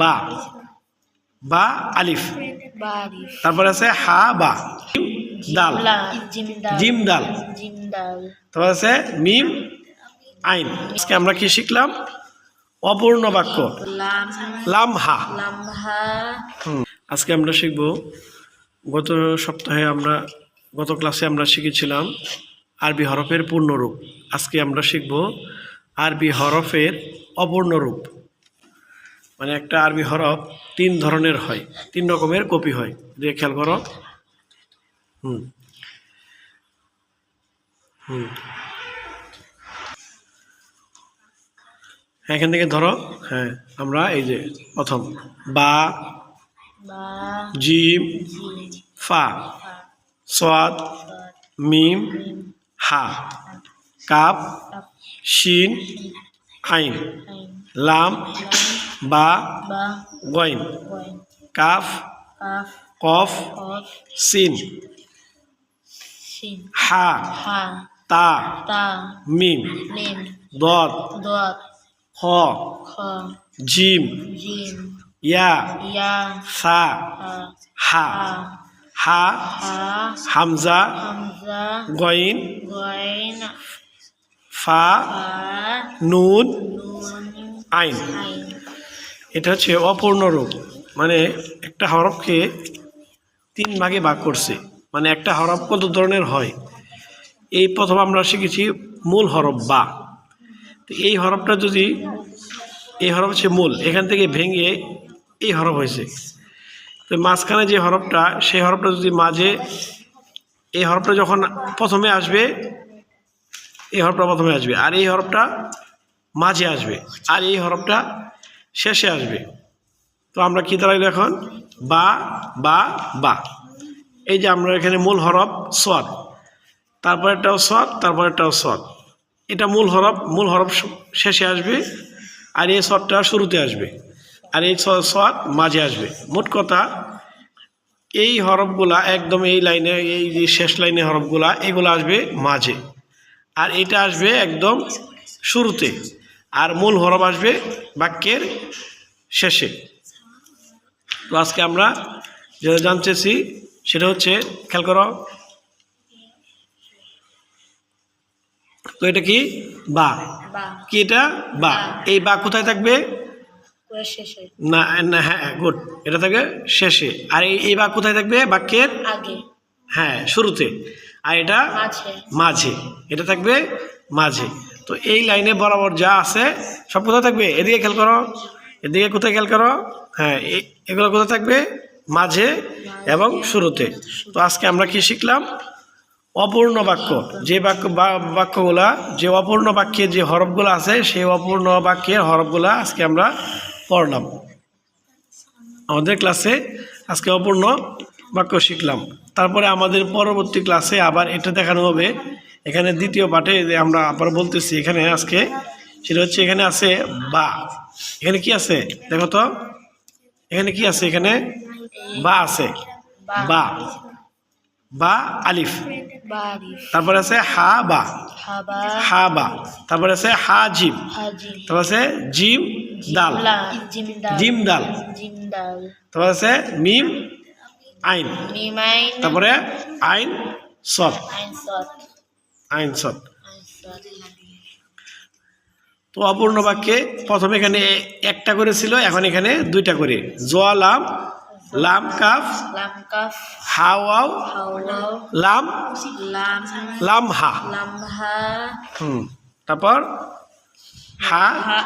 বা বা আলিফ। তারপরে আছে হা বা। দাল। জিম দাল। তারপর আছে মিম আইন। আজকে আমরা কি শিখলাম? অপূর্ণ বাক্য। লাম। লামহা আজকে আমরা শিখব গত সপ্তাহে আমরা গত ক্লাসে আমরা শিখেছিলাম আরবি হরফের পূর্ণরূপ। আজকে আমরা শিখব আরবি হরফের অপূর্ণ রূপ মানে একটা আরবি হরফ তিন ধরনের হয় তিন রকমের কপি হয়। দিয়ে খেয়াল করো। হুম। হুম। হ্যাঁ, এখান থেকে ধরো হ্যাঁ আমরা এই যে প্রথম বা জিম ফা সাদ মিম হা কাপ শিন আইন লাম বা গইন কাফ কাফ সিন হা হা তা মিম দত খ জিম ইয়া সা হা হা হামজা গইন ফা নুন আইন এটা হচ্ছে অপূর্ণ রূপ। মানে একটা হরফকে তিন ভাগে ভাগ করছে। মানে একটা হরফ কত ধরনের হয়? এই প্রথম আমরা শিখেছি মূল হরফ বা। তো এই হরফটা যদি, এই হরফ হচ্ছে মূল, এখান থেকে ভেঙে এই হরফ হয়েছে। তো মাঝখানে যে হরফটা, সেই হরফটা যদি মাঝে, এই হরফটা যখন প্রথমে আসবে, এই হরফটা প্রথমে আসবে, আর এই হরফটা মাঝে আসবে, আর এই হরফটা শেষে আসবে। তো আমরা কী দাঁড়াইলো এখন? বা বা বা। এই যে আমরা এখানে মূল হরফ সোয়াদ তারপরেরটাও সোয়াদ তারপরেরটাও সোয়াদ এটা মূল হরফ মূল হরফ শেষে আসবে আর এই সোয়াদটা শুরুতে আসবে। আর এই স- সোয়াদ মাঝে আসবে। মোট কথা, এই হরফগুলা একদম এই লাইনে, এই যে শেষ লাইনে হরফগুলা, এগুলো আসবে মাঝে। আর এটা আসবে একদম শুরুতে। আর মূল হরফ আসবে বাক্যের শেষে। তো আজকে আমরা যেটা জানতেছি সেটা হচ্ছে খেয়াল করো। তো এটা কি? বা। কি এটা? বা। এই বা কোথায় থাকবে? না না হ্যাঁ গুড। এটা থাকবে শেষে। আর এই বা কোথায় থাকবে? বাক্যের? হ্যাঁ শুরুতে। আর এটা? মাঝে। এটা থাকবে মাঝে। তো এই লাইনে বরাবর যা আছে, সব কোথায় থাকবে? এদিকে খেয়াল করো, এদিকে কোথায় খেয়াল করো? হ্যাঁ এগুলো কোথায় থাকবে? মাঝে এবং শুরুতে। তো আজকে আমরা কি শিখলাম? অপূর্ণ বাক্য। যে বাক্য বাক্যগুলা, যে অপূর্ণ বাক্যের যে হরফগুলো আছে, সেই অপূর্ণ বাক্যের হরফগুলা আজকে আমরা পড়লাম। আমাদের ক্লাসে আজকে অপূর্ণ বাক্য শিখলাম। তারপরে আমাদের পরবর্তী ক্লাসে আবার এটা দেখানো হবে। এখানে দ্বিতীয় পাঠে যে আমরা আবার বলতেছি এখানে আজকে সেটা হচ্ছে এখানে আছে বা। এখানে কি আছে? দেখো তো। এখানে কি আছে? এখানে বা আছে। বা। বা আলিফ। তারপরে আছে হা বা। হা বা। তারপরে আছে হা জিম। তারপর আছে জিম দাল। লা জিম দাল। তারপর আছে মিম আইন। তারপরে আইন সদ আইন সত আইন সদ আইন সত তো অপূর্ণ বাক্যে প্রথমে এখানে একটা করে ছিল এখন এখানে দুইটা করে। জোয়া লাম। লাম কাফ। লাম কাফ। হাওয়াও লাম। লাম। লাম হা। হুম। তারপর হা। হা।